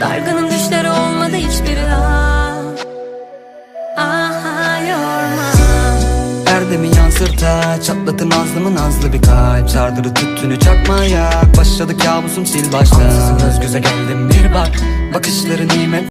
Dargınım düşleri olmadı hiçbiri ah. Aha yorma. Erdemi yansırta Çatlatın nazlımı nazlı bir kalp. Sardırı tüttünü çakmaya Başladı kabusum sil baştan Ansızın göz göze geldim bir bak Bakışları nimet